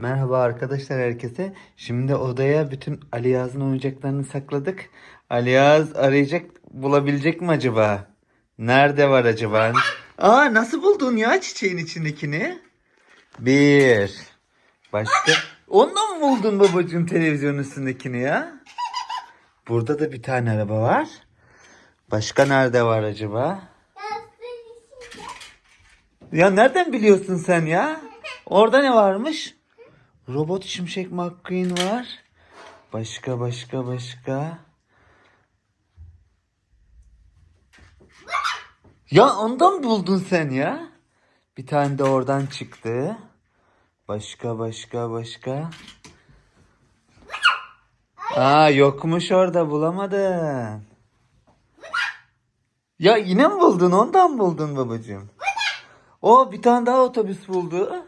Merhaba arkadaşlar herkese. Şimdi odaya bütün Ali Yaz'ın oyuncaklarını sakladık. Ali Yaz arayacak, bulabilecek mi acaba? Nerede var acaba? Aa nasıl buldun ya çiçeğin içindekini? Bir. Başka? Ondan mı buldun babacığım televizyonun üstündekini ya? Burada da bir tane araba var. Başka nerede var acaba? Ya nereden biliyorsun sen ya? Orada ne varmış? Robot Şimşek McQueen var. Başka başka başka. Ya ondan buldun sen ya. Bir tane de oradan çıktı. Başka başka başka. Aa yokmuş orada bulamadın. Ya yine mi buldun? Ondan buldun babacığım. O bir tane daha otobüs buldu.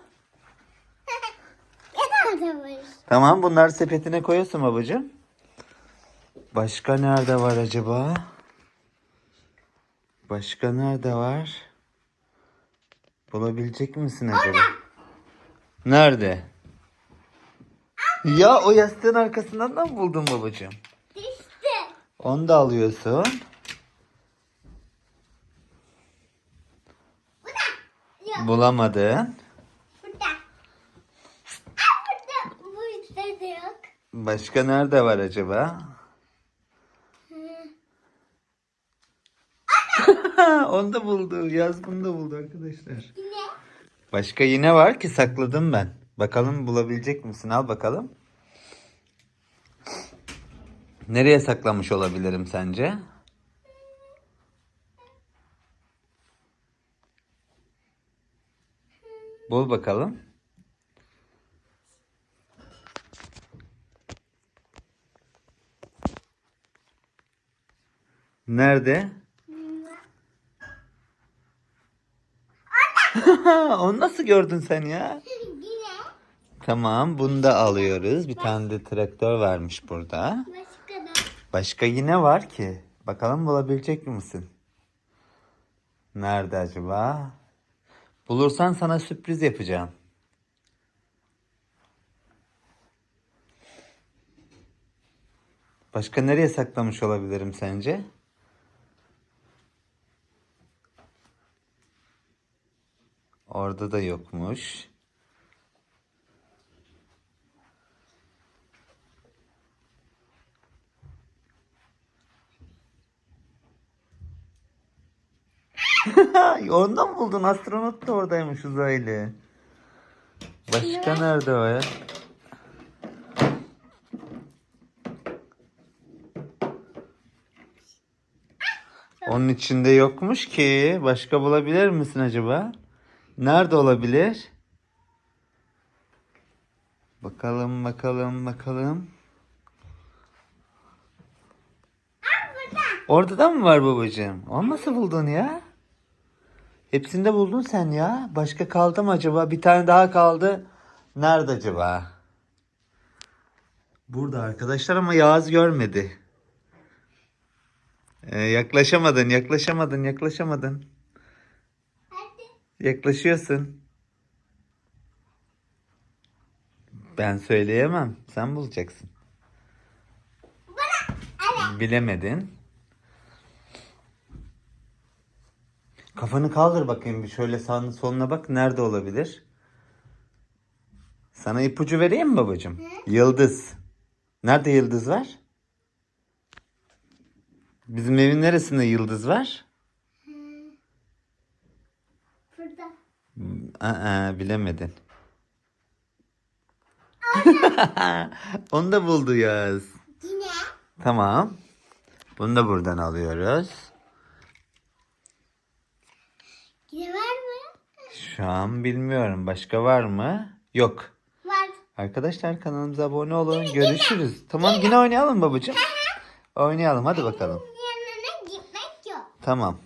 Tamam bunları sepetine koyuyorsun babacığım. Başka nerede var acaba? Başka nerede var? Bulabilecek misin acaba? Nerede? Ya o yastığın arkasından da mı buldun babacığım? Onu da alıyorsun. Bulamadın. Başka nerede var acaba? Onu da buldu. Yaz bunu da buldu arkadaşlar. Başka yine var ki sakladım ben. Bakalım bulabilecek misin? Al bakalım. Nereye saklamış olabilirim sence? Bul bakalım. Nerede? Onu nasıl gördün sen ya? Tamam bunu da alıyoruz. Bir tane de traktör varmış burada. Başka yine var ki. Bakalım bulabilecek misin? Nerede acaba? Bulursan sana sürpriz yapacağım. Başka nereye saklamış olabilirim sence? Orada da yokmuş. Ondan mı buldun? Astronot da oradaymış uzaylı. Başka nerede o ya? Onun içinde yokmuş ki. Başka bulabilir misin acaba? Nerede olabilir? Bakalım bakalım bakalım. Orada da mı var babacığım? Onu nasıl buldun ya? Hepsinde buldun sen ya. Başka kaldı mı acaba? Bir tane daha kaldı. Nerede acaba? Burada arkadaşlar ama Yağız görmedi. Ee, yaklaşamadın, yaklaşamadın, yaklaşamadın. Yaklaşıyorsun. Ben söyleyemem. Sen bulacaksın. Bilemedin. Kafanı kaldır bakayım bir şöyle sağına soluna bak. Nerede olabilir? Sana ipucu vereyim mi babacığım? Yıldız. Nerede yıldız var? Bizim evin neresinde yıldız var? Aa, bilemedin. Onu da buldu Yaz. Tamam. Bunu da buradan alıyoruz. Şu an bilmiyorum. Başka var mı? Yok. Arkadaşlar kanalımıza abone olun. Görüşürüz. Tamam yine oynayalım babacığım. Oynayalım hadi bakalım. Tamam.